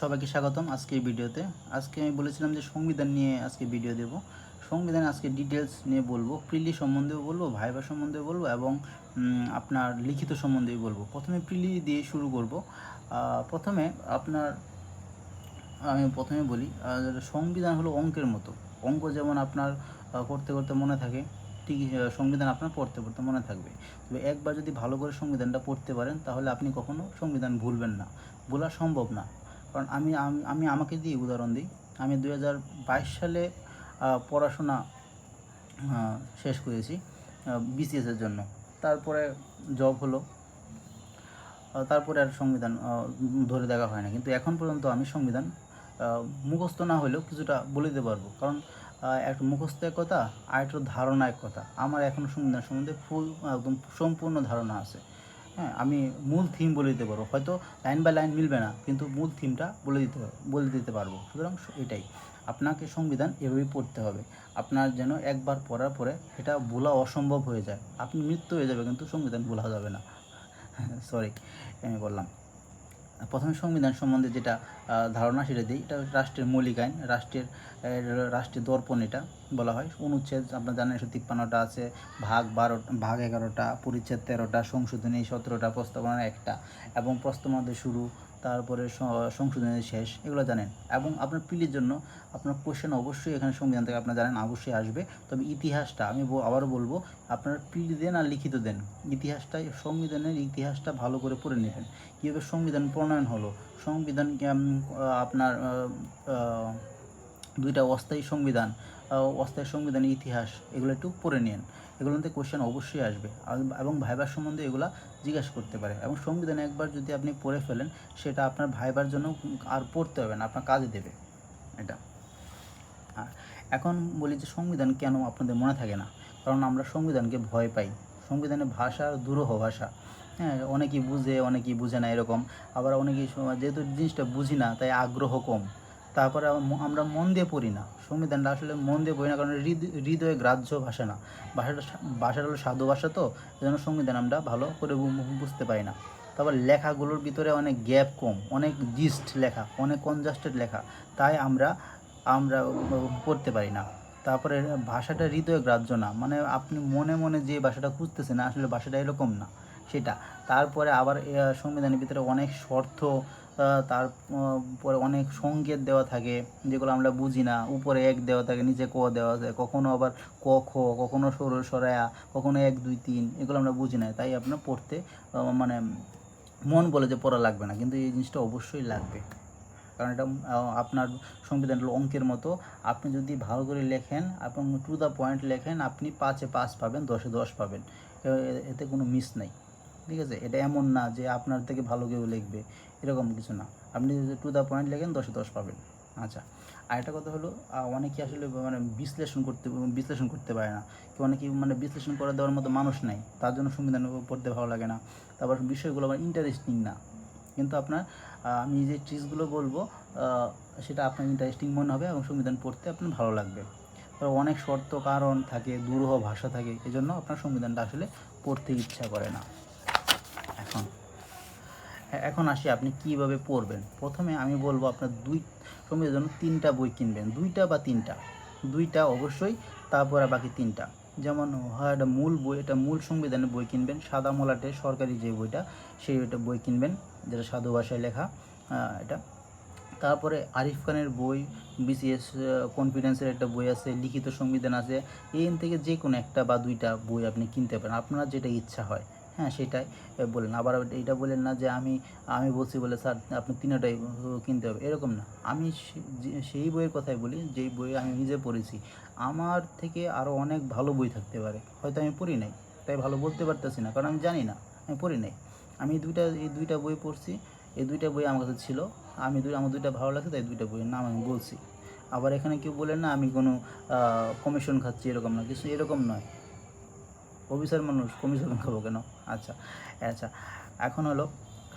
সবাইকে স্বাগতম আজকে এই ভিডিওতে। আজকে আমি বলেছিলাম যে সংবিধান নিয়ে আজকে ভিডিও দেব। সংবিধান আজকে ডিটেলস নিয়ে বলব প্রিলি সম্বন্ধেও বলব, ভাইবা সম্বন্ধেও বলব এবং আপনার লিখিত সম্বন্ধেও বলব। প্রথমে প্রিলি দিয়ে শুরু করব। প্রথমে আপনার, আমি প্রথমে বলি সংবিধান হলো অঙ্কের মতো। অঙ্ক যেমন আপনার করতে করতে মনে থাকে, ঠিক সংবিধান আপনার পড়তে পড়তে মনে থাকবে। তবে একবার যদি ভালো করে সংবিধানটা পড়তে পারেন, তাহলে আপনি কখনো সংবিধান ভুলবেন না। ভোলা সম্ভব না। কারণ আমি, আমি- আমি আমাকে দিয়ে উদাহরণ দিই। আমি দু হাজার বাইশ সালে পড়াশোনা শেষ করেছি বিসিএসের জন্য। তারপরে জব হলো। তারপরে আর সংবিধান ধরে দেখা হয় না। কিন্তু এখন পর্যন্ত আমি সংবিধান মুখস্থ না হলেও কিছুটা বলে দিতে পারব। কারণ একটা মুখস্থ এক কথা, আর একটা ধারণা এক কথা। আমার এখন সংবিধান সম্বন্ধে ফুল, একদম সম্পূর্ণ ধারণা আছে। হ্যাঁ আমি মূল থিম বলে দিতে পারব। হয়তো লাইন বাই লাইন মিলবে না, কিন্তু মূল থিমটা বলে দিতে বলে দিতে পারব। সুতরাং এটাই। আপনাকে সংবিধান এভাবেই পড়তে হবে। আপনার যেন একবার পড়ার পরে সেটা ভোলা অসম্ভব হয়ে যায়। আপনি মৃত্যু হয়ে যাবে, কিন্তু সংবিধান ভোলা যাবে না। সরি আমি বললাম। প্রথমে সংবিধান সম্বন্ধে যেটা ধারণা সেটা দিই। এটা রাষ্ট্রের মৌলিক আইন, রাষ্ট্রের রাষ্ট্রের দর্পণ এটা বলা হয়। অনুচ্ছেদ, আপনার জানেন একশো তিপ্পান্নটা আছে, ভাগ বারো, ভাগ এগারোটা, পরিচ্ছেদ তেরোটা, সংশোধনী সতেরোটা, প্রস্তাবনা একটা এবং প্রস্তাবনাতে শুরু তারপরে স- সংশোধনী শেষ, এগুলো জানেন। এবং আপনার পিলির জন্য আপনার কোশ্চেন অবশ্যই এখানে সংবিধান থেকে আপনার জানেন, অবশ্যই আসবে। তবে ইতিহাসটা আমি আবারও বলব, আপনার পিলি দেন আর লিখিত দেন। ইতিহাসটাই, সংবিধানের ইতিহাসটা ভালো করে পড়ে নেবেন। কীভাবে সংবিধান প্রণয়ন হলো? সংবিধান আপনার দুইটা অস্থায়ী সংবিধান অস্থায়ী সংবিধানের ইতিহাস, এগুলো একটু পড়ে নিন। এগুলোতে কোশ্চেন অবশ্যই আসবে। এবং ভাইবার সম্বন্ধে এগুলো জিজ্ঞাসা করতে পারে। এবং সংবিধান একবার যদি আপনি পড়ে ফেলেন, সেটা আপনার ভাইবার জন্য আর পড়তে হবে না, আপনার কাজে দেবে এটা। আর এখন বলি যে সংবিধান কেন আপনাদের মনে থাকে না? কারণ আমরা সংবিধানকে ভয় পাই। সংবিধানের ভাষা দুরূহ ভাষা। হ্যাঁ অনেকেই বুঝে অনেকেই বুঝে না এরকম। আবার অনেকেই যেহেতু জিনিসটা বুঝি না, তাই আগ্রহ কম। তারপরে আমরা মন দিয়ে পড়ি না। সংবিধানটা আসলে মন দিয়ে পড়ি না, কারণ হৃদ- হৃদয়ে গ্রাহ্য ভাষা না। ভাষাটা ভাষাটা হলো সাধু ভাষা তো, এজন্য সংবিধান আমরা ভালো করে বুঝতে পারি না। তারপর লেখাগুলোর ভিতরে অনেক গ্যাপ কম, অনেক জিস্ট লেখা, অনেক কনজাস্টেড লেখা। তাই আমরা আমরা পড়তে পারি না। তারপরে ভাষাটা হৃদয় গ্রাহ্য না। মানে আপনি মনে মনে যে ভাষাটা খুঁজতেছেন, আসলে ভাষাটা এরকম না। সেটা তারপরে আবার সংবিধানের ভিতরে অনেক শর্ত তারপরে অনেক সংকেত দেওয়া থাকে, যেগুলো আমরা বুঝি না। উপরে এক দেওয়া থাকে, নিচে ক দেওয়া আছে কখনো আবার ক, খ, কখনো সর, সরায়া, কখনো এক, দুই, তিন, এগুলো আমরা বুঝি না। তাই আপনার পড়তে মানে মন বলে যে পড়া লাগবে না, কিন্তু এই জিনিসটা অবশ্যই লাগবে। কারণ এটা আপনার সংবিধান অঙ্কের মতো। আপনি যদি ভালো করে লেখেন এবং টু দ্য পয়েন্ট লেখেন, আপনি পাঁচে পাঁচ পাবেন, দশে দশ পাবেন। এতে কোনো মিস নেই। ঠিক আছে? এটা এমন না যে আপনার থেকে ভালো কেউ লিখবে, এরকম কিছু না। আপনি যদি টু দ্য পয়েন্ট লেখেন, দশে দশ পাবেন। আচ্ছা আর একটা কথা হলো অনেকে আসলে মানে বিশ্লেষণ করতে বিশ্লেষণ করতে পারে না। কেউ অনেকে মানে বিশ্লেষণ করে দেওয়ার মতো মানুষ নাই, তার জন্য সংবিধান পড়তে ভালো লাগে না। তারপর বিষয়গুলো আমার ইন্টারেস্টিং না। কিন্তু আপনার আমি যে ট্রিক্সগুলো বলব সেটা আপনার ইন্টারেস্টিং মনে হবে এবং সংবিধান পড়তে আপনার ভালো লাগবে। অনেক শর্ত কারণ থাকে, দুরূহ ভাষা থাকে, এজন্য আপনার সংবিধানটা আসলে পড়তে ইচ্ছা করে না। এখন আসি আপনি কীভাবে পড়বেন। প্রথমে আমি বলব আপনার দুই সংবিধানের জন্য তিনটা বই কিনবেন। দুইটা বা তিনটা? দুইটা অবশ্যই, তারপরে বাকি তিনটা। যেমন হয় একটা মূল বই, এটা মূল সংবিধানের বই কিনবেন। সাদা মলাটে সরকারি যে বইটা, সেই ওইটা বই কিনবেন, যেটা সাধু ভাষায় লেখা এটা। তারপরে আরিফ খানের বই, বিসিএস কনফিডেন্সের একটা বই আছে, লিখিত সংবিধান আছে। এন থেকে যে কোনো একটা বা দুইটা বই আপনি কিনতে পারেন, আপনার যেটা ইচ্ছা হয়। হ্যাঁ সেটাই। এ, বলেন আবার এটা বলেন না যে আমি আমি বলছি বলে স্যার আপনি তিনটাই কিনতে হবে। এরকম না। আমি সেই বইয়ের কথাই বলি যেই বই আমি নিজে পড়েছি। আমার থেকে আরও অনেক ভালো বই থাকতে পারে। হয়তো আমি পড়ি নাই তাই ভালো বলতে পারতেছি না কারণ আমি জানি না আমি পড়ি নাই। আমি দুইটা এই দুইটা বই পড়ছি এই দুইটা বই আমার কাছে ছিল। আমি দুই আমার দুইটা ভালো লাগছে তাই দুইটা বইয়ের নাম আমি বলছি। আবার এখানে কেউ বলেন না আমি কোনো কমিশন খাচ্ছি এরকম না কিছু এরকম নয়। অফিসার মানুষ কমিশন খাব কেন? আচ্ছা আচ্ছা এখন হলো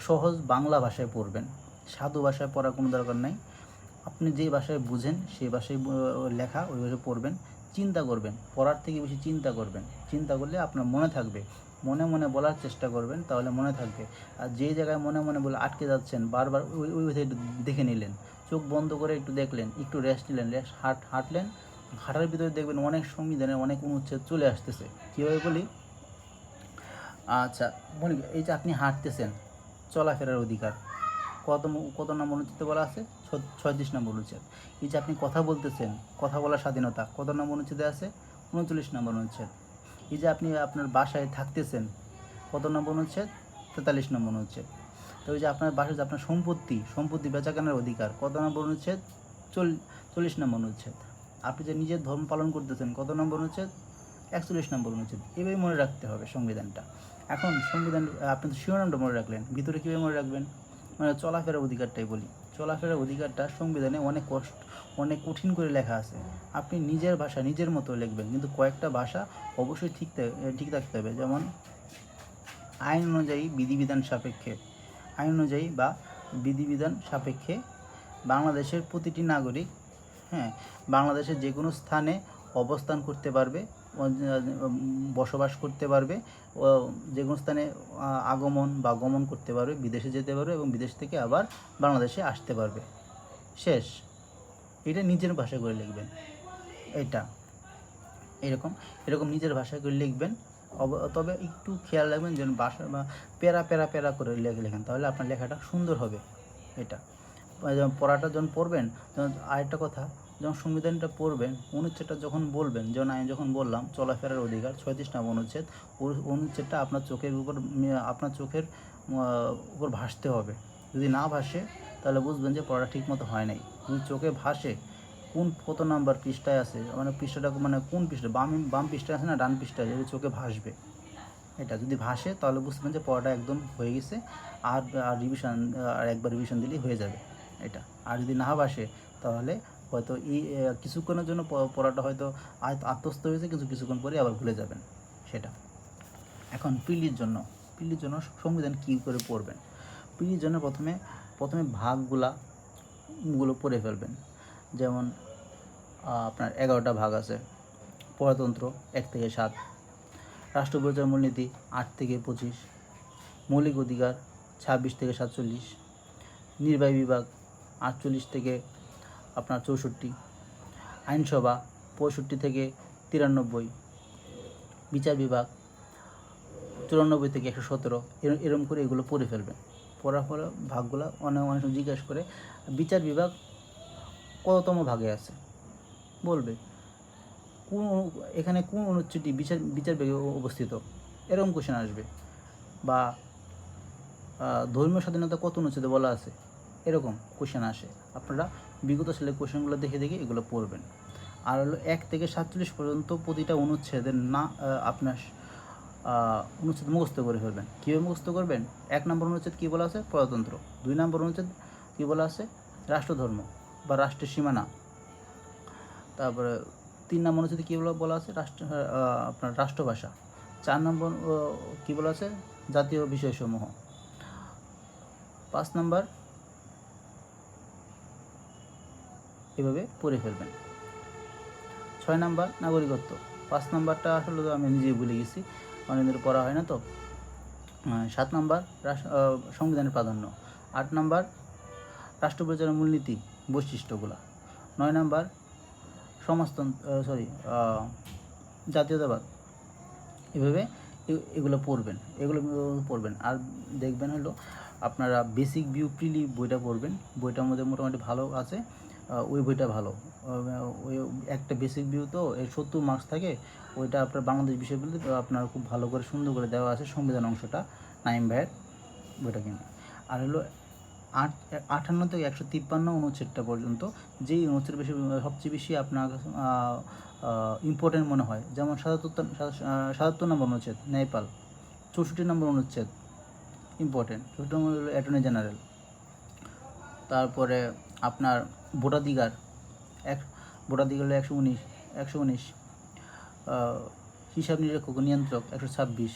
সহজ বাংলা ভাষায় পড়বেন। সাধু ভাষায় পড়ার কোনো দরকার নাই। আপনি যে ভাষায় বুঝেন, সেই ভাষায় লেখা ওই ভাষায় পড়বেন। চিন্তা করবেন, পড়ার থেকে বেশি চিন্তা করবেন। চিন্তা করলে আপনার মনে থাকবে। মনে মনে বলার চেষ্টা করবেন, তাহলে মনে থাকবে। আর যেই জায়গায় মনে মনে বলে আটকে যাচ্ছেন, বারবার ওই ওই দেখে নিলেন। চোখ বন্ধ করে একটু দেখলেন, একটু রেস্ট নিলেন রেস্ট হাঁট, হাঁটলেন হাঁটার ভিতরে দেখবেন অনেক সংবিধানের অনেক অনুচ্ছেদ চলে আসতেছে। কীভাবে বলি? আচ্ছা বলি এই যে আপনি হাঁটতেছেন, চলাফেরার অধিকার, কত কত নম্বর অনুচ্ছেদে বলা আছে? ছয়ত্রিশ নম্বর অনুচ্ছেদ। এই যে আপনি কথা বলতেছেন, কথা বলার স্বাধীনতা, কত নম্বর অনুচ্ছেদে আছে? উনচল্লিশ নম্বর অনুচ্ছেদ। এই যে আপনি আপনার বাসায় থাকতেছেন, কত নম্বর অনুচ্ছেদ? তেতাল্লিশ নম্বর অনুচ্ছেদ। তো ওই যে আপনার বাসায় যে আপনার সম্পত্তি সম্পত্তি বেচাকেনার অধিকার, কত নম্বর অনুচ্ছেদ? চল, চল্লিশ নম্বর অনুচ্ছেদ। আপনি যে নিজের ধর্ম পালন করতেছেন, কত নম্বর অনুচ্ছেদ একচল্লিশ নম্বর অনুচ্ছেদ এভাবে মনে রাখতে হবে সংবিধানটা। এখন সংবিধান, আপনি তো শিরোনামটা মনে রাখলেন, ভিতরে কীভাবে মনে রাখবেন? মানে চলাফেরার অধিকারটাই বলি। চলাফেরার অধিকারটা সংবিধানে অনেক কষ্ট, অনেক কঠিন করে লেখা আছে। আপনি নিজের ভাষা নিজের মতো লিখবেন, কিন্তু কয়েকটা ভাষা অবশ্যই ঠিক ঠিক থাকতে হবে। যেমন আইন অনুযায়ী বিধিবিধান সাপেক্ষে, আইন অনুযায়ী বা বিধিবিধান সাপেক্ষে বাংলাদেশের প্রতিটি নাগরিক হ্যাঁ বাংলাদেশের যে কোনো স্থানে অবস্থান করতে পারবে বসবাস করতে পারবে যে কোনো স্থানে আগমন বা গমন করতে পারবে, বিদেশে যেতে পারবে এবং বিদেশ থেকে আবার বাংলাদেশে আসতে পারবে। শেষ। এটা নিজের ভাষা করে লিখবেন। এটা। এরকম এরকম নিজের ভাষা করে লিখবেন। তবে একটু খেয়াল রাখবেন যেন ভাষা, বা, প্যারা প্যারা প্যারা করে লেখে লেখেন, তাহলে আপনার লেখাটা সুন্দর হবে। এটা। যেমন পড়াটা যখন পড়বেন তখন আরেকটা কথা যখন সংবিধানটা পড়বেন, অনুচ্ছেদটা যখন বলবেন, যেমন আমি যখন বললাম, চলাফেরার অধিকার ছয়ত্রিশ নাম অনুচ্ছেদ অনুচ্ছেদটা আপনার চোখের উপর, আপনার চোখের উপর ভাসতে হবে। যদি না ভাসে, তাহলে বুঝবেন যে পড়াটা ঠিকমতো হয় নাই। যদি চোখে ভাসে, কোন কত নাম্বার পৃষ্ঠায় আছে মানে পৃষ্ঠাটা মানে কোন পৃষ্ঠা, বাম বাম পৃষ্ঠায় আছে না ডান পৃষ্ঠায়, যদি চোখে ভাসবে? এটা যদি ভাসে, তাহলে বুঝবেন যে পড়াটা একদম হয়ে গেছে, আর আর রিভিশন আর একবার রিভিশন দিলেই হয়ে যাবে। এটা। আর যদি না ভাসে তাহলে হয়তো আহ, কিছুক্ষণের জন্য পড়াটা হয়তো আত্মস্থ হয়েছে কিন্তু কিছুক্ষণ পরে আবার ভুলে যাবেন সেটা। এখন পিলির জন্য। পিলির জন্য সংবিধান কী করে পড়বেন? পিলির জন্য প্রথমে প্রথমে ভাগগুলা গুলো পড়ে ফেলবেন। যেমন আপনার এগারোটা ভাগ আছে। প্রজাতন্ত্র এক থেকে সাত। রাষ্ট্র পরিচয় মূলনীতি আট থেকে পঁচিশ। মৌলিক অধিকার ছাব্বিশ থেকে সাতচল্লিশ। নির্বাহী বিভাগ আটচল্লিশ থেকে আপনার চৌষট্টি, আইনসভা পঁয়ষট্টি থেকে তিরানব্বই, বিচার বিভাগ চুরানব্বই থেকে একশো সতেরো এরম করে এগুলো পড়ে ফেলবেন। পড়ার ফলে ভাগগুলো অনেক অনেক জিজ্ঞেস করে, বিচার বিভাগ কততম ভাগে আছে? বলবে, কোন, এখানে কোন অনুচ্ছেদটি বিচার বিচার বিভাগে অবস্থিত? এরকম কোশ্চেন আসবে। বা ধর্মীয় স্বাধীনতা কত অনুচ্ছেদে বলা আছে? এরকম কোশ্চেন আসে। আপনারা বিগত সালের কোশ্চেনগুলো দেখে দেখে এগুলো পড়বেন। আর হলো এক থেকে সাতচল্লিশ পর্যন্ত প্রতিটা অনুচ্ছেদের না আপনার অনুচ্ছেদ মুখস্থ করে ফেলবেন। কীভাবে মুখস্থ করবেন? এক নম্বর অনুচ্ছেদ কী বলা আছে? প্রজাতন্ত্র। দুই নম্বর অনুচ্ছেদ কী বলা আছে? রাষ্ট্রধর্ম বা রাষ্ট্রের সীমানা। তারপরে তিন নম্বর অনুচ্ছেদে কী বলা বলা আছে? রাষ্ট্র আপনার রাষ্ট্রভাষা। চার নম্বর কী বলা আছে? জাতীয় বিষয়সমূহ। পাঁচ নাম্বার এভাবে পড়ে ফেলবেন। ছয় নাম্বার নাগরিকত্ব। পাঁচ নাম্বারটা আসলে তো আমি নিজেই ভুলে গেছি অনেকদিন পড়া হয় না তো। সাত নাম্বার সংবিধানের প্রাধান্য। আট নাম্বার রাষ্ট্র পরিচালনার মূলনীতি বৈশিষ্ট্যগুলো। নয় নাম্বার সমাজতন্ত্র সরি জাতীয়তাবাদ। এভাবে এগুলো পড়বেন এগুলো পড়বেন। আর দেখবেন হলো, আপনারা বেসিক ভিউ প্রিলি বইটা পড়বেন। বইটার মধ্যে মোটামুটি ভালো আছে। ওই বইটা ভালো। ওই একটা বেসিক ভিউ তো, এর সত্তর মার্কস থাকে, ওইটা আপনার বাংলাদেশ বিষয়গুলো আপনার খুব ভালো করে সুন্দর করে দেওয়া আছে সংবিধান অংশটা, নাইম ভাইয়ের বইটা কিন্তু আর হলো আট, আটান্ন থেকে একশো তিপ্পান্ন অনুচ্ছেদটা পর্যন্ত, যেই অনুচ্ছেদ বেশি, সবচেয়ে বেশি আপনার ইম্পর্টেন্ট মনে হয়, যেমন সাতাত্তর সাতাত্তর নম্বর অনুচ্ছেদ, নেপাল, চৌষট্টি নম্বর অনুচ্ছেদ ইম্পর্টেন্ট চৌষট্টি নম্বর অ্যাটর্নি জেনারেল তারপরে আপনার ভোটাধিকার এক, ভোটাধিকার হলো একশো উনিশ একশো উনিশ হিসাব নিরীক্ষক নিয়ন্ত্রক একশো ছাব্বিশ,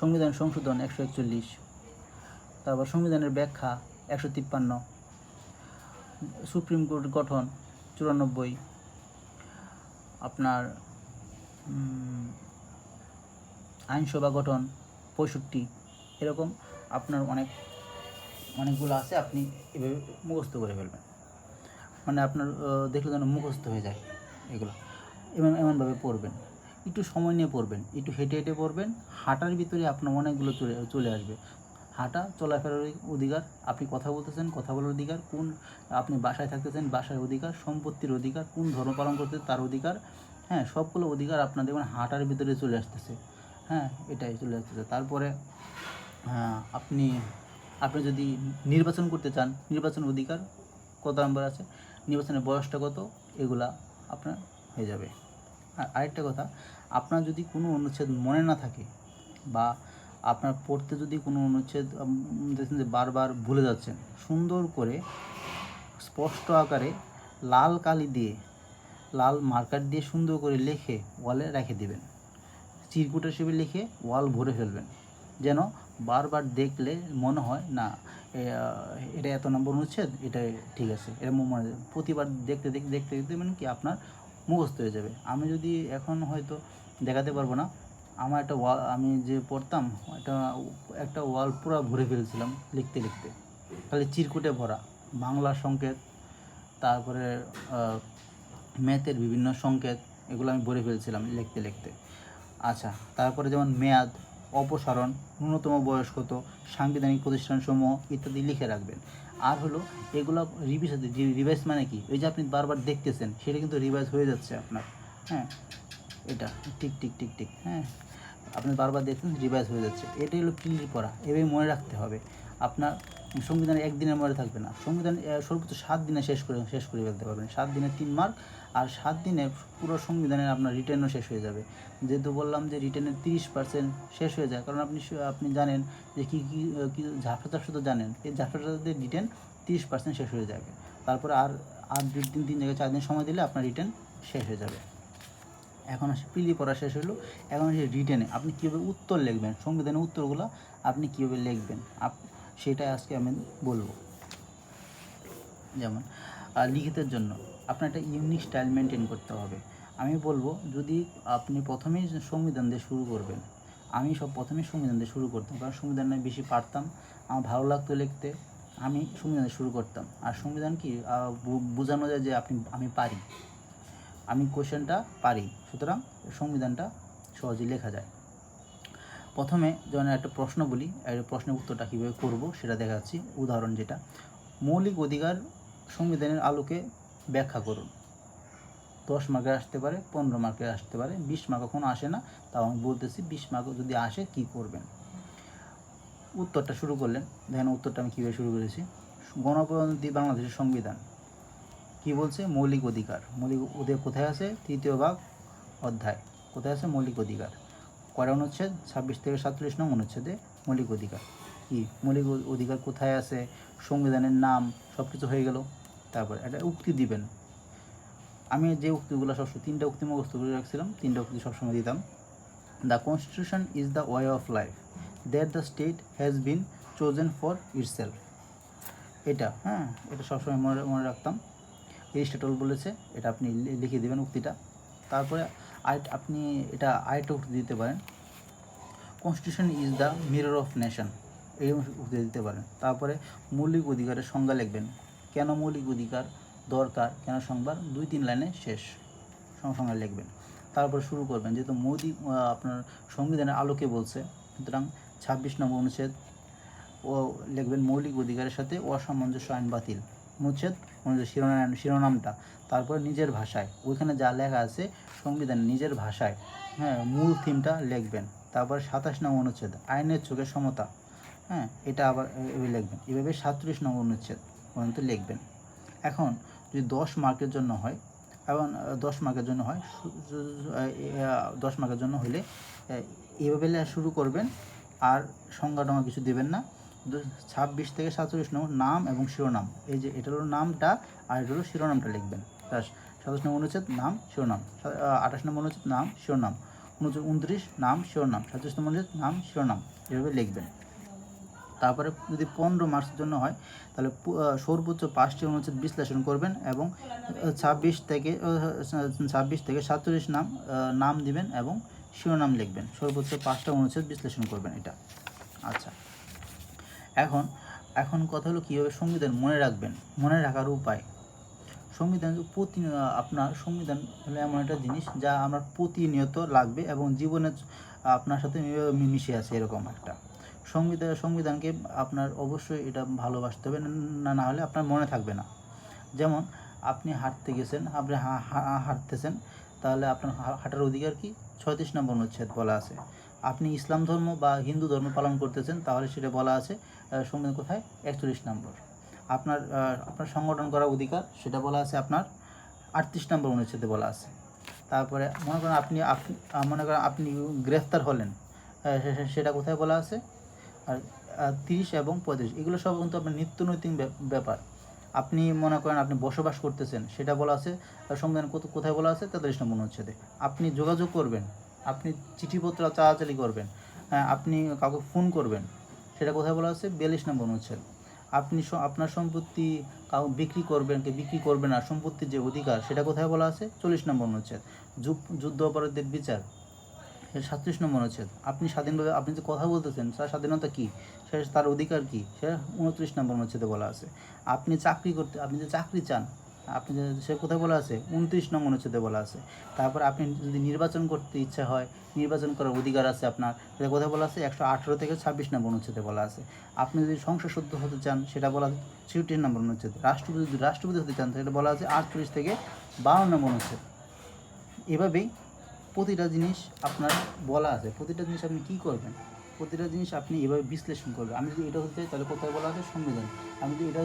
সংবিধান সংশোধন একশো একচল্লিশ, তারপর সংবিধানের ব্যাখ্যা একশো তিপ্পান্ন, সুপ্রিম কোর্ট গঠন চুরানব্বই, আপনার আইনসভা গঠন পঁয়ষট্টি, এরকম আপনার অনেক অনেকগুলো আছে, আপনি এভাবে মুখস্থ করে ফেলবেন। মানে আপনার দেখলে যেন মুখস্থ হয়ে যায় এগুলো। এমন এমনভাবে পড়বেন। একটু সময় নিয়ে পড়বেন। একটু হেঁটে হেঁটে পড়বেন। হাঁটার ভিতরে আপনার অনেকগুলো চলে চলে আসবে। হাঁটা, চলাফেরার অধিকার, আপনি কথা বলতেছেন, কথা বলার অধিকার, কোন আপনি বাসায় থাকতেছেন, বাসার অধিকার, সম্পত্তির অধিকার, কোন ধর্ম পালন করতে তার অধিকার হ্যাঁ সবগুলো অধিকার আপনার দেখবেন হাঁটার ভিতরে চলে আসতেছে। হ্যাঁ এটাই চলে আসতেছে। তারপরে আপনি আপনি যদি নির্বাচন করতে চান, নির্বাচন অধিকার কত নাম্বার আছে? নির্বাচনের বয়সটা কত? এগুলা আপনার হয়ে যাবে। আর আরেকটা কথা, আপনার যদি কোনো অনুচ্ছেদ মনে না থাকে বা আপনার পড়তে যদি কোনো অনুচ্ছেদ দেখছেন যে বারবার ভুলে যাচ্ছেন, সুন্দর করে স্পষ্ট আকারে লাল কালি দিয়ে, লাল মার্কার দিয়ে সুন্দর করে লিখে ওয়ালে রেখে দেবেন। চিরকুট হিসেবে লিখে ওয়াল ভরে ফেলবেন। যেন বারবার দেখলে মনে হয়, না এটা এত নম্বর অনুচ্ছেদ, এটা ঠিক আছে। এটা মনে। প্রতিবার দেখতে দেখতে দেখতে দেখতে মানে কি আপনার মুখস্থ হয়ে যাবে। আমি যদি এখন হয়তো দেখাতে পারব না, আমার একটা ওয়াল আমি যে পড়তাম, একটা একটা ওয়াল পুরো ভরে ফেলছিলাম লিখতে লিখতে। খালি চিরকুটে ভরা, বাংলা সংকেত, তারপরে ম্যাথের বিভিন্ন সংকেত, এগুলো আমি ভরে ফেলছিলাম লিখতে লিখতে। আচ্ছা তারপরে যেমন মেয়াদ অপসারণ, ন্যূনতম বয়স কত, সাংবিধানিক প্রতিষ্ঠানসমূহ ইত্যাদি লিখে রাখবেন। আর হলো, এগুলো রিভিজ রিভাইজ মানে কি? ওই যে আপনি বারবার দেখতেছেন, সেটা কিন্তু রিভাইজ হয়ে যাচ্ছে আপনার। হ্যাঁ? এটা টিক টিক টিক টিক হ্যাঁ? আপনি বারবার দেখছেন রিভাইজ হয়ে যাচ্ছে। এটাই হলো প্রিলি পড়া এভাবে মনে রাখতে হবে। আপনার সংবিধান একদিনের মধ্যে থাকবে না। সংবিধান সর্বোচ্চ সাত দিনে শেষ করে শেষ করে ফেলতে পারবেন। সাত দিনে তিন মার্ক আর সাত দিনে পুরো সংবিধানের আপনার রিটার্নও শেষ হয়ে যাবে। যেহেতু বললাম যে রিটার্নের তিরিশ পার্সেন্ট শেষ হয়ে যায়, কারণ আপনি আপনি জানেন যে কী কী কী ঝাপসা ঝাপসা তো জানেন, এই ঝাপসা ঝাপসাতে রিটার্ন তিরিশ পার্সেন্ট শেষ হয়ে যাবে। তারপরে আর আর দুই তিন তিন জায়গায় চার দিন সময় দিলে আপনার রিটার্ন শেষ হয়ে যাবে। এখন আসে প্রিলি পড়া শেষ হলো, এখন আসে রিটেনে আপনি কীভাবে উত্তর লিখবেন? সংবিধানের উত্তরগুলো আপনি কীভাবে লিখবেন? আপ, সেটাই আজকে আমি বলব। যেমন লিখিতের জন্য। আপনার একটা ইউনিক স্টাইল মেনটেন করতে হবে। আমি বলব, যদি আপনি প্রথমেই সংবিধান দিয়ে শুরু করবেন, আমি সব প্রথমেই সংবিধান দিয়ে শুরু করতাম, কারণ সংবিধানে বেশি পারতাম, আমার ভালো লাগতো লিখতে, আমি সংবিধান শুরু করতাম। আর সংবিধান কি? বোঝানো যায় যে আপনি, আমি পারি। আমি কোশ্চেনটা পারি, সুতরাং সংবিধানটা সহজেই লেখা যায়। প্রথমে যখন একটা প্রশ্ন বলি, এই প্রশ্নের উত্তরটা কীভাবে করব সেটা দেখাচ্ছি। উদাহরণ যেটা, মৌলিক অধিকার সংবিধানের আলোকে ব্যাখ্যা করুন। দশ মার্কে আসতে পারে, পনেরো মার্কে আসতে পারে, বিশ মার্ক কখনো আসে না, তাও আমি বলতেছি বিশ মার্ক যদি আসে কি করবেন? উত্তরটা শুরু করলেন, দেখেন উত্তরটা আমি কীভাবে শুরু করেছি। গণপ্রজাতন্ত্রী বাংলাদেশের সংবিধান। কি বলছে? মৌলিক অধিকার। মৌলিক অধিকার কোথায় আছে? তৃতীয় ভাগ অধ্যায়। কোথায় আছে? মৌলিক অধিকার। কয়টা অনুচ্ছেদ? ছাব্বিশ থেকে সাতচল্লিশ নং অনুচ্ছেদে মৌলিক অধিকার। কি? মৌলিক অধিকার কোথায় আছে? সংবিধানের নাম সব কিছু হয়ে গেল। তারপর একটা উক্তি দিবেন। আমি যে উক্তিগুলো সবসময় তিনটা উক্তি মুখস্থ করে রাখছিলাম, তিনটা উক্তি সবসময় দিতাম। The constitution is the way of life that the state has been chosen for itself এটা হ্যাঁ এটা সবসময় মনে মনে রাখতাম। এরিস্টটল বলেছে, এটা আপনি লিখে দেবেন উক্তিটা। তারপরে আই আপনি এটা আরেকটা উক্তি দিতে পারেন। Constitution is the mirror of nation এই উক্তি দিতে পারেন। তারপরে মৌলিক অধিকারের সংজ্ঞা লিখবেন। কেন মৌলিক অধিকার দরকার, কেন সংজ্ঞা দুই, তিন লাইনে শেষ সং- সংজ্ঞা লিখবেন। তারপর শুরু করবেন, যেহেতু মোদি আপনার সংবিধানের আলোকে বলছে, সুতরাং ছাব্বিশ নম্বর অনুচ্ছেদ, ও লিখবেন মৌলিক অধিকারের সাথে অসামঞ্জস্য আইন বাতিল। অনুচ্ছেদ শিরোনাম, শিরোনামটা, তারপরে নিজের ভাষায়, ওইখানে যা লেখা আছে সংবিধান নিজের ভাষায় হ্যাঁ মূল থিমটা লিখবেন। তারপরে সাতাশ নম্বর অনুচ্ছেদ, আইনের চোখে সমতা হ্যাঁ এটা আবার লিখবেন। এভাবে সাতত্রিশ নম্বর অনুচ্ছেদ পর্যন্ত লিখবেন। এখন যদি দশ মার্কের জন্য হয়, এবং দশ মার্কের জন্য হয় দশ মার্কের জন্য হলে এইভাবে শুরু করবেন, আর সংজ্ঞা টঙ্গা কিছু দেবেন না। ছাব্বিশ থেকে সাতচল্লিশ নম্বর নাম এবং শিরোনাম। এই যে, এটা হলো নামটা, আর এটা হলো শিরোনামটা লিখবেন। সাতাশ নম্বর অনুচ্ছেদ, নাম, শিরোনাম। আঠাশ নম্বর অনুচ্ছেদ, নাম, শিরোনাম। উনত্রিশ, নাম, শিরোনাম। সাতচল্লিশ নম্বর অনুচ্ছেদ, নাম, শিরোনাম। এভাবে লিখবেন। তারপরে যদি পনেরো মার্কসের জন্য হয়, তাহলে সর্বোচ্চ পাঁচটি অনুচ্ছেদ বিশ্লেষণ করবেন এবং ছাব্বিশ থেকে ছাব্বিশ থেকে সাতচল্লিশ নাম নাম দিবেন এবং শিরোনাম লিখবেন। সর্বোচ্চ পাঁচটা অনুচ্ছেদ বিশ্লেষণ করবেন এটা। আচ্ছা। এখন এখন কথা হলো কীভাবে সংবিধান মনে রাখবেন? মনে রাখার উপায়। সংবিধান প্রতি আপনার সংবিধান হলো এমন একটা জিনিস যা আমার প্রতিনিয়ত লাগবে এবং জীবনে আপনার সাথে মিশে আছে এরকম একটা। সংবিধান সংবিধানকে আপনার অবশ্যই এটা ভালোবাসতে হবে, না না হলে আপনার মনে থাকবে না। যেমন, আপনি হাঁটতে গেছেন, আপনি হাঁটতেছেন, তাহলে আপনার হাঁটার অধিকার কি? ছয়ত্রিশ নম্বর অনুচ্ছেদ বলা আছে। আপনি ইসলাম ধর্ম বা হিন্দু ধর্ম পালন করতেছেন, তাহলে সেটা বলা আছে সংবিধান কোথায়? একচল্লিশ নম্বর। আপনার আপনার সংগঠন করার অধিকার, সেটা বলা আছে আপনার আটত্রিশ নম্বর অনুচ্ছেদে বলা আছে। তারপরে মনে করেন আপনি আপনি মনে করেন আপনি গ্রেফতার হলেন সেটা কোথায় বলা আছে? আর তিরিশ এবং পঁয়ত্রিশ এগুলো সব কিন্তু আপনার নিত্য নৈতিক ব্যাপার। আপনি মনে করেন আপনি বসবাস করতেছেন সেটা বলা আছে সংবিধান কোথায় বলা আছে তেতাল্লিশ নম্বর অনুচ্ছেদে। আপনি যোগাযোগ করবেন আপনি চিঠিপত্র চালাচালি করবেন হ্যাঁ, আপনি কাউকে ফোন করবেন সেটা কোথায় বলা আছে বিয়াল্লিশ নম্বর অনুচ্ছেদ। আপনি আপনার সম্পত্তি কাউ বিক্রি করবেন কি বিক্রি করবেন না সম্পত্তির যে অধিকার সেটা কোথায় বলা আছে চল্লিশ নম্বর অনুচ্ছেদ। যুদ্ধ অপরাধীদের বিচার সাতত্রিশ নম্বর অনুচ্ছেদ। আপনি স্বাধীনভাবে আপনি যে কথা বলতেছেন, তার স্বাধীনতা কী? সে তার অধিকার কী? সেটা উনত্রিশ নম্বর অনুচ্ছেদে বলা আছে। আপনি চাকরি করতে আপনি যে চাকরি চান, আপনি সে কোথায় বলা আছে, উনত্রিশ নম্বর অনুচ্ছেদে বলা আছে। তারপর আপনি যদি নির্বাচন করতে ইচ্ছা হয়, নির্বাচন করার অধিকার আছে আপনার সেটা কোথায় বলা আছে, একশো আঠেরো থেকে ছাব্বিশ নম্বর অনুচ্ছেদে বলা আছে। আপনি যদি সংসদ সদস্য হতে চান, সেটা বলা আছে ছিষট্টি নম্বর অনুচ্ছেদ। রাষ্ট্রপতি যদি রাষ্ট্রপতি হতে চান, সেটা বলা আছে আটচল্লিশ থেকে বারো নম্বর অনুচ্ছেদ। এভাবেই প্রতিটা জিনিস আপনার বলা আছে। প্রতিটা জিনিস আপনি কী করবেন? প্রতিটা জিনিস আপনি এভাবে বিশ্লেষণ করবেন। আমি যদি এটা হতে চাই তাহলে কোথায় বলা আছে? সংবিধান। আমি যদি এটা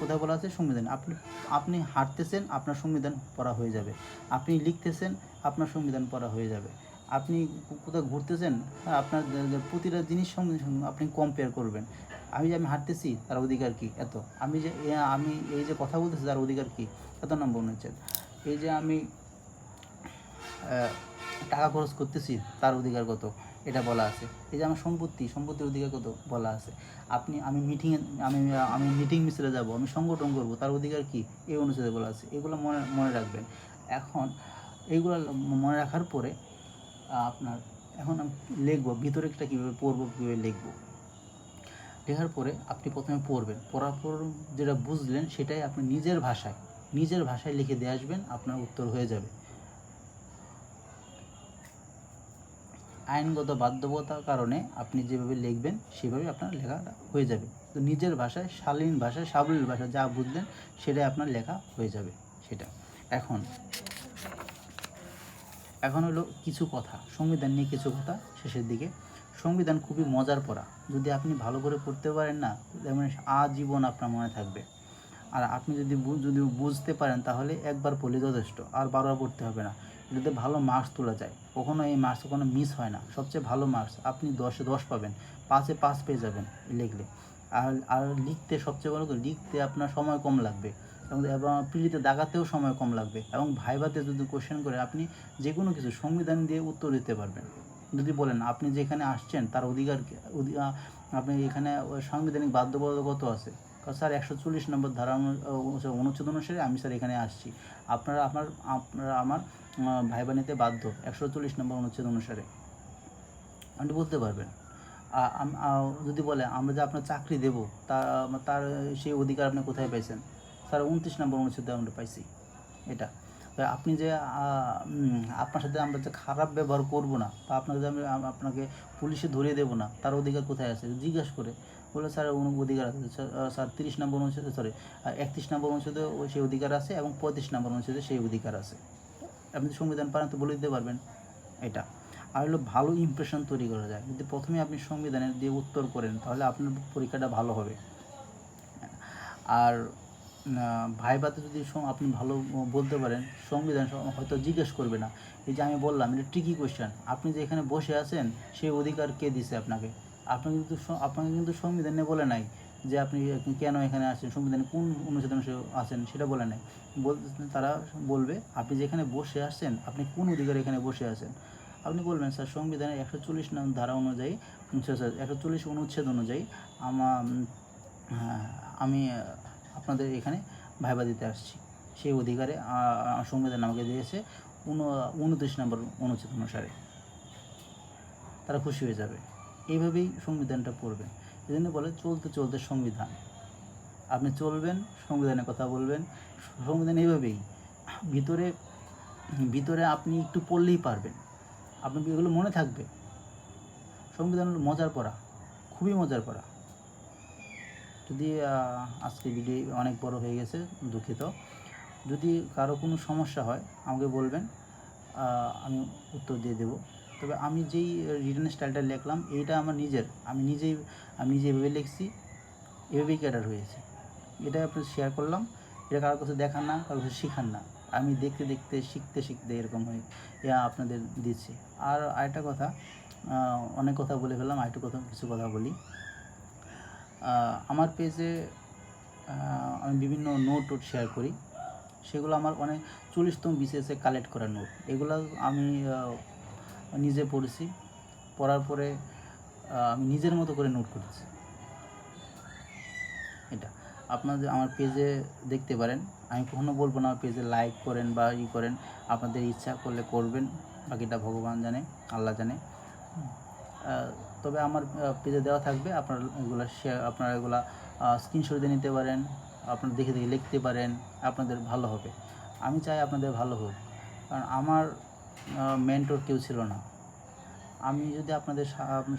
কোথায় বলা আছে? সংবিধান। আপনি আপনি হাঁটতেছেন আপনার সংবিধান পড়া হয়ে যাবে। আপনি লিখতেছেন আপনার সংবিধান পড়া হয়ে যাবে। আপনি কোথাও ঘুরতেছেন হ্যাঁ, আপনার প্রতিটা জিনিস সঙ্গে আপনি কম্পেয়ার করবেন। আমি যে আমি হাঁটতেছি তার অধিকার কি? এত। আমি যে আমি এই যে কথা বলতেছি তার অধিকার কি? এত নম্বর অনুচ্ছেদ এই যে আমি টাকা খরচ করতেছি, তার অধিকার কত? এটা বলা আছে। এই যে আমার সম্পত্তি, সম্পত্তির অধিকার কত? বলা আছে। আপনি, আমি মিটিংয়ে আমি আমি মিটিং মিছিলে যাব, আমি সংগঠন করব, তার অধিকার কি? এই অনুচ্ছেদে বলা আছে। এগুলো মনে মনে রাখবেন। এখন এইগুলো মনে রাখার পরে, আপনার, এখন আমি লিখব ভিতরেটা কীভাবে পড়ব, কীভাবে লিখব। লেখার পরে আপনি প্রথমে পড়বেন। পড়ার পর যেটা বুঝলেন, সেটাই আপনি নিজের ভাষায় নিজের ভাষায় লিখে দিয়ে আসবেন, আপনার উত্তর হয়ে যাবে। আইনগত বাধ্যবতার কারণে আপনি যেভাবে লিখবেন সেভাবে আপনার লেখাটা হয়ে যাবে। তো নিজের ভাষায়, শালীন ভাষায়, সাবলীল ভাষায় যা বুঝলেন সেটাই আপনার লেখা হয়ে যাবে সেটা। এখন এখন হলো কিছু কথা, সংবিধান নিয়ে কিছু কথা শেষের দিকে। সংবিধান খুবই মজার পড়া। যদি আপনি ভালো করে পড়তে পারেন না যেমন আজীবন আপনার মনে থাকবে। আর আপনি যদি যদি বুঝতে পারেন, তাহলে একবার পড়লে যথেষ্ট। আর বারবার পড়তে হবে না। এটাতে ভালো মার্কস তোলা যায়, কখনো এই মার্কস কোনো মিস হয় না। সবচেয়ে ভালো মার্কস আপনি দশে দশ পাবেন, পাঁচে পাঁচ পেয়ে যাবেন লিখলে। আর আর লিখতে সবচেয়ে বড় লিখতে আপনার সময় কম লাগবে। এবং এবং পিলিতে দাগাতেও সময় কম লাগবে। এবং ভাইভাতে যদি কোশ্চেন করে, আপনি যে কোনো কিছু সংবিধান দিয়ে উত্তর দিতে পারবেন। যদি বলেন, আপনি যেখানে আসছেন, তার অধিকার আপনি এখানে সাংবিধানিক বাধ্যবাধকতা কত আছে স্যার, একশো চল্লিশ নম্বর ধারা অনুচ্ছেদ অনুসারে আমি স্যার এখানে আসছি। আপনারা, আপনার, আপনারা আমার ভাইবা নিতে বাধ্য একশো চল্লিশ নম্বর অনুচ্ছেদ অনুসারে। আপনি বলতে পারবেন। যদি বলে আমরা যে আপনার চাকরি দেব তা তার সেই অধিকার আপনি কোথায় পাইছেন? স্যার উনত্রিশ নম্বর অনুচ্ছেদে আমরা পাইছি এটা। আপনি যে আপনার সাথে আমরা যে খারাপ ব্যবহার করব না বা আপনাকে যে আমি আপনাকে পুলিশে ধরিয়ে দেবো না তার অধিকার কোথায় আছে? জিজ্ঞাসা করে বলে স্যার অধিকার আছে। স্যার, তিরিশ নম্বর অনুচ্ছেদে সরি একত্রিশ নম্বর অনুচ্ছেদে সেই অধিকার আছে এবং পঁয়ত্রিশ নম্বর অনুচ্ছেদে সেই অধিকার আছে। আপনি সংবিধান পারেন তো বলে দিতে পারবেন এটা। আর হলো ভালো ইমপ্রেশন তৈরি করা যায়। যদি প্রথমে আপনি সংবিধানের দিয়ে উত্তর করেন তাহলে আপনার পরীক্ষাটা ভালো হবে। আর আহ, ভাইভাতে যদি আপনি ভালো বলতে পারেন সংবিধান হয়তো জিজ্ঞেস করবে না। এই যে আমি বললাম এটা ট্রিকি কোয়েশ্চেন আপনি যে এখানে বসে আছেন সেই অধিকার কে দিছে আপনাকে? আপনি কিন্তু আপনাকে কিন্তু সংবিধানে বলে নাই যে আপনি কেন এখানে আসছেন সংবিধানে কোন অনুচ্ছেদ অনুসারে আছেন সেটা বলে নাই বল তারা বলবে আপনি যেখানে বসে আসছেন আপনি কোন অধিকার এখানে বসে আছেন? আপনি বলবেন স্যার সংবিধানের একশো চল্লিশ নং ধারা অনুযায়ী স্যার একশো চল্লিশ অনুচ্ছেদ অনুযায়ী আমার হ্যাঁ, আমি আপনাদের এখানে ভাইবা দিতে আসছি। সেই অধিকারে সংবিধান আমাকে দিয়েছে উন উনত্রিশ নম্বর অনুচ্ছেদ অনুসারে। তারা খুশি হয়ে যাবে। এইভাবেই সংবিধানটা পড়বেন এই জন্য বলে চলতে চলতে সংবিধান। আপনি চলবেন, সংবিধানের কথা বলবেন। সংবিধান এইভাবেই, ভিতরে ভিতরে আপনি একটু পড়লেই পারবেন। আপনি এগুলো মনে থাকবে? সংবিধান হলো মজার পড়া, খুবই মজার পড়া। যদি আজকে ভিডিও অনেক বড় হয়ে গেছে, দুঃখিত। যদি কারও কোনো সমস্যা হয়, আমাকে বলবেন আমি উত্তর দিয়ে দেব। তবে আমি যেই রিটার্ন স্টাইলটা লিখলাম, এইটা আমার নিজের। আমি নিজেই, আমি যেভাবে লিখছি, এভাবেই ক্যাডার হয়েছে। এটা আপনার শেয়ার করলাম। এটা কারোর কাছে দেখান না কারোর কাছে শেখান না। আমি দেখতে দেখতে, শিখতে শিখতে এরকম হয়ে আপনাদের দিচ্ছি। আর আরেকটা কথা অনেক কথা বলে ফেললাম, আরেকটু কথা, কিছু কথা বলি। আমার পেজে আমি বিভিন্ন নোট টোট শেয়ার করি। সেগুলো আমার অনেক চল্লিশতম বিসিএসে কালেক্ট করা নোট এগুলো আমি নিজে পড়েছি। পড়ার পরে আমি নিজের মতো করে নোট করেছি। এটা। আপনাদের, আমার পেজে দেখতে পারেন। আমি কখনো বলব না আমার পেজে লাইক করেন বা ই করেন। আপনাদের ইচ্ছা করলে করবেন। বাকিটা ভগবান জানে, আল্লাহ জানে। তবে আমার পেজে দেওয়া থাকবে। আপনারা এগুলো শেয়ার আপনারা এগুলো স্ক্রিনশট দিয়ে নিতে পারেন। আপনারা দেখে দেখে লিখতে পারেন। আপনাদের ভালো হবে। আমি চাই আপনাদের ভালো হোক। কারণ আমার মেন্টর কেউ ছিল না। আমি যদি আপনাদের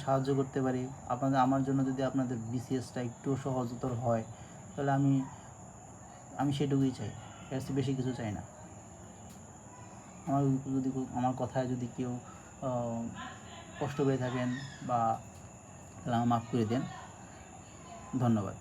সাহায্য করতে পারি, আপনাদের, আমার জন্য যদি আপনাদের বিসিএসটা একটু সহজতর হয়, তাহলে আমি আমি সেটুকুই চাই। এর বেশি কিছু চাই না। আমার যদি আমার কথায় যদি কেউ কষ্ট পেয়ে থাকেন বা তাহলে আমার মাফ করে দেন। ধন্যবাদ।